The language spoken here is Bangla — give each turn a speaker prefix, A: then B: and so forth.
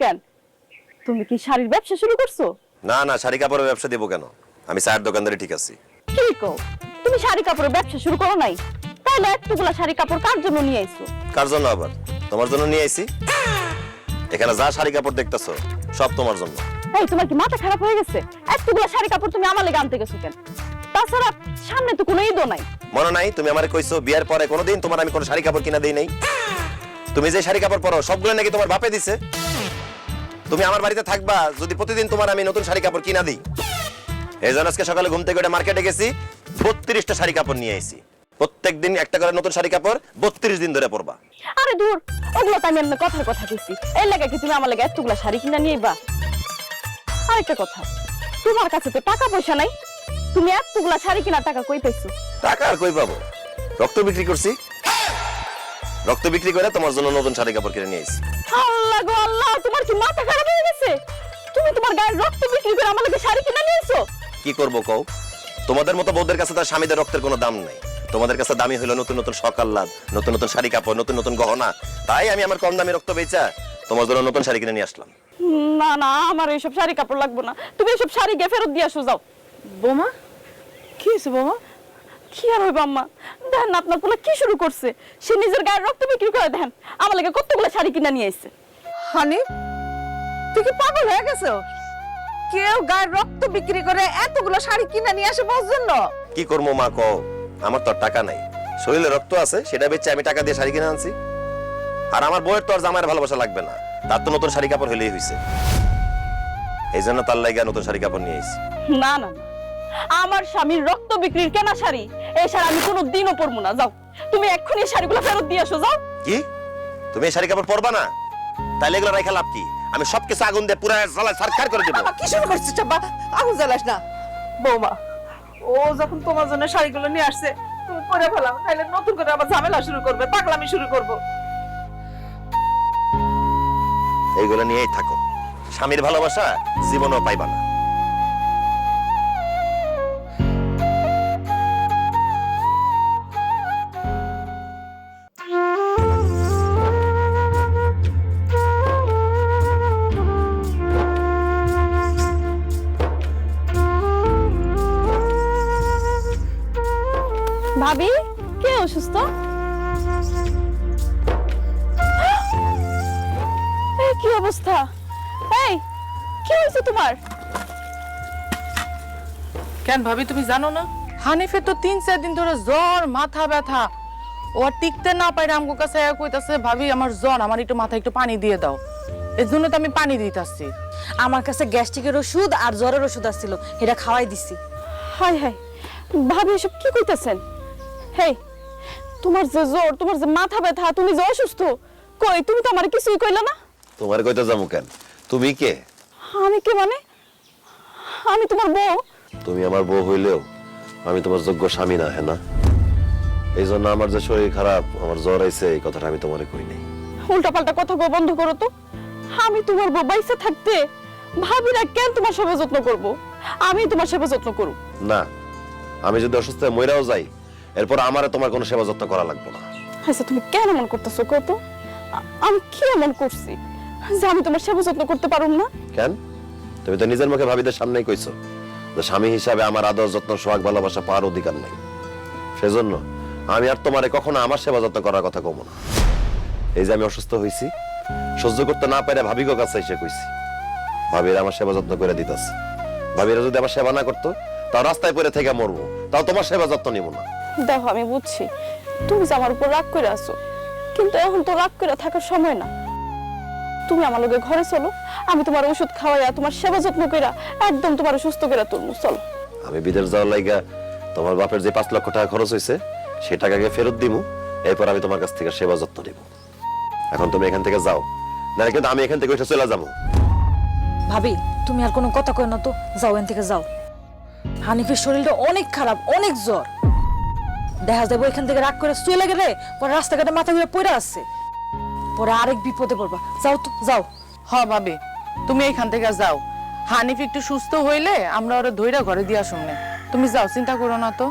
A: কেন? তুমি কি শাড়ির ব্যবসা শুরু করছ?
B: না না শাড়ি কাপড়ের ব্যবসা দেবো কেন? আমি চায়ের দোকানদারে ঠিক আছি।
A: কি কও? তুমি শাড়ি কাপড়ের ব্যবসা শুরু করো নাই? তাহলে এতগুলা শাড়ি কাপড় কার জন্য নিয়ে আইছো?
B: কার জন্য আবার? তোমার জন্য নিয়ে আইছি। এখানে যা শাড়ি কাপড় দেখতেছো সব তোমার জন্য।
A: এই তোমার কি মাথা খারাপ হয়ে গেছে? এতগুলা শাড়ি কাপড় তুমি আমার লেগে আনতে গেছো কেন? তাছাড়া সামনে তো কোনো ঈদও নাই।
B: মনে নাই? তুমি আমারে কইছো বিয়ার পরে কোনোদিন তোমার আমি কোনো শাড়ি কাপড় কিনা দেই নাই। তুমি যে শাড়ি কাপড় পরো সবগুলো নাকি তোমার বাপে দিছে। তুমি আমার বাড়িতে থাকবা যদি প্রতিদিন তোমার আমি নতুন শাড়ি কাপড় কিনা দিই। এই জন্য আজকে সকালে ঘুম থেকে মার্কেটে গেছি বত্রিশটা শাড়ি কাপড় নিয়ে আইছি। প্রত্যেক দিন একটা করে নতুন শাড়ি কাপড় বত্রিশ দিন ধরে পরবা।
A: আরে দূর ওগুলো তো আমি এমনি কথার কথা কইছি। এই লাগে কি তুমি আমার লাগে এতগুলা শাড়ি কিনা নিয়ে বা আরেকটা কথা তোমার কাছে তো টাকা পয়সা নাই। তুমি এতগুলা শাড়ি কিনা টাকা কই পাইছো?
B: টাকা আর কই পাবো? রক্ত বিক্রি করছি। রক্ত বিক্রি করে তোমার জন্য নতুন শাড়ি কাপড় কিনে নিয়ে আইছি।
A: আল্লাহ গো আল্লাহ তোমার কি মাথা খারাপ হয়ে গেছে? তুমি তোমার গায়ের রক্ত বিক্রি করে আমার লাগে শাড়ি কিনা নিয়েছো
B: কি করব কও? তোমাদের মতো বউদের কাছে তার স্বামীদের রক্তের কোনো দাম নাই। তোমাদের কাছে দামি হলো নতুন নতুন সকাল্লাদ নতুন নতুন শাড়ি কাপড় নতুন নতুন গহনা। তাই আমি আমার কম দামি রক্ত বেচা তোমার জন্য নতুন শাড়ি কিনে নিয়ে আসলাম।
A: না না আমার এইসব শাড়ি কাপড় লাগবে না। তুমি এইসব শাড়ি গিয়ে ফেরত দিয়ে আসো যাও।
C: বোমা? কি হয়েছে বোমা?
A: কি আর হইব আম্মা? দেখেন আপনার পোলা কি শুরু করছে? সে নিজের গায়ের রক্ত বিক্রি করে দেখেন আমার লাগে কতগুলো শাড়ি কিনা নিয়ে এসেছে
C: হানি তুই কি পাগল হয়ে গেছো? কেউ গায়ের রক্ত বিক্রি করে এতগুলো শাড়ি কিনে নিয়ে আসে বস জন্য?
B: কি করব মা কও? আমার তো আর টাকা নাই। শরীরে রক্ত আছে সেটা বেচে আমি টাকা দিয়ে শাড়ি কিনে আনছি। আর আমার বউয়ের তো আর জামাইয়ের ভালোবাসা লাগবে না। তার তো নতুন শাড়ি কাপড় হলেই হয়েছে এই জন্য তার লাগে নতুন শাড়ি কাপড় নিয়ে
A: না না না। আমার স্বামীর রক্ত বিক্রির কেনা শাড়ি এই শাড়ি আমি কোনো দিনও পরবো না। যাও তুমি এক্ষুনি এই শাড়িগুলো ফেরত দিয়ে আসো যাও।
B: কি? তুমি এই শাড়ি কাপড় পরবা না? তাইলে এগুলো রেখে লাভ কি? আমি সবকিছু আগুন দিয়ে পুরা জ্বালা সরকার করে দেবো।
C: বাবা কি শুরু করছিস চাপা? আগুন জ্বালাস না। বৌমা ও যখন তোমার জন্য শাড়িগুলো নিয়ে আসছে তুমি পরে ফেলাও তাহলে নতুন করে আবার ঝামেলা শুরু করবে পাগলামি শুরু করব।
B: এইগুলো নিয়েই থাকো। স্বামীর ভালোবাসা জীবনও পাইবা না।
A: ভাবি কে অসুস্থ? কি অবস্থা? এই কি হয়েছে তোমার?
D: কেন ভাবি তুমি জানো না? হানিফের তো তিন চার দিন ধরে জ্বর মাথা ব্যথা। ও আর টিকতে না পারে আমগো কাছে কইতাছে ভাবি আমার জ্বর আমার একটু মাথায় একটু পানি দিয়ে দাও। এর জন্য তো আমি পানি দিতেছি।
E: আমার কাছে গ্যাস্ট্রিকের ওষুধ আর জ্বরের ওষুধ আসছিল এটা খাওয়াই দিছি।
A: হাই হাই ভাবি এসব কি কইতাছেন? হেই তোমার যে জ্বর তোমার যে মাথা ব্যথা তুমি যে অসুস্থ কই তুমি তো আমার কিছুই কইলা না?
B: তোমার কইতে যাব কেন? তুমি কে?
A: আমি কি মানে? আমি তোমার বউ।
B: তুমি আমার বউ হইলেও আমি তোমার যোগ্য স্বামী না হ্যাঁ না? এই জন্য আমার যে শরীর খারাপ আমার জ্বর আইছে এই কথাটা আমি তোমারে কই নাই।
A: উল্টা পাল্টা কথা কো বন্ধ করো তো। আমি তোমার বউ বাইসে থাকতে ভাবিরা কেন তোমার সেবা যত্ন করব? আমি তোমার সেবা যত্ন করব
B: না আমি যদি অসুস্থ হয়ে মইরাও যাই এরপর আমারে তোমার কোনো সেবা যত্ন করা লাগবে না।
A: আচ্ছা তুমি কেন এমন করতেছো কত আমি কি এমন করছি যে আমি তোমার সেবা যত্ন করতে পারুম না?
B: কেন? তুমি তো নিজের মুখে ভাবিদের সামনেই কইছো যে স্বামী হিসাবে আমার আদর যত্ন সোহাগ ভালোবাসা পাওয়ার অধিকার নাই। সেজন্য আমি আর তোমারে কখনো আমার সেবা যত্ন করার কথা কমো না। এই যে আমি অসুস্থ হইছি সহ্য করতে না পারে ভাবিগো কাছে এসে কইছি? ভাবির আমার সেবা যত্ন করে দিতেছে। ভাবিরা যদি আমার সেবা না করতো তাও রাস্তায় পড়ে থেকে মরবো তাও তোমার সেবা যত্ন নিব না।
A: দেখো আমি বুঝছি। তুমি যে আমার উপর রাগ করে আছো কিন্তু এখন তো রাগ করে থাকার সময় না। তুমি আমার লগে ঘরে চলো আমি তোমার ওষুধ খাওয়াইয়া তোমার সেবা যত্ন কইরা একদম তোমার সুস্থ করে তুলমু চলো।
B: আমি বিদেশ যাওয়ার লাইগা তোমার বাপের যে পাঁচ লক্ষ টাকা খরচ হয়েছে সে টাকাকে ফেরত দিমু এরপর আমি তোমার কাছ থেকে সেবা যত্ন নিব। এখন তুমি এখান থেকে যাও না কিন্তু আমি এখান থেকে উঠে চলে যাব।
E: ভাবি তুমি আর কোনো কথা কই না তো যাও এখান থেকে যাও। হানিফের শরীরটা অনেক খারাপ অনেক জ্বর। দেখা যাব এখান থেকে রাগ করে চলে গেলে পরে রাস্তাঘাটে মাথা ঘুরে পড়ে আসছে পরে আরেক বিপদে পড়বা। যাও তো, যাও।
D: হ, ভাবি। তুমি এখান থেকে যাও। হানিফ একটু সুস্থ হইলে আমরা ওরা ধইরা ঘরে দিয়া শুনে তুমি যাও, চিন্তা করো না তো।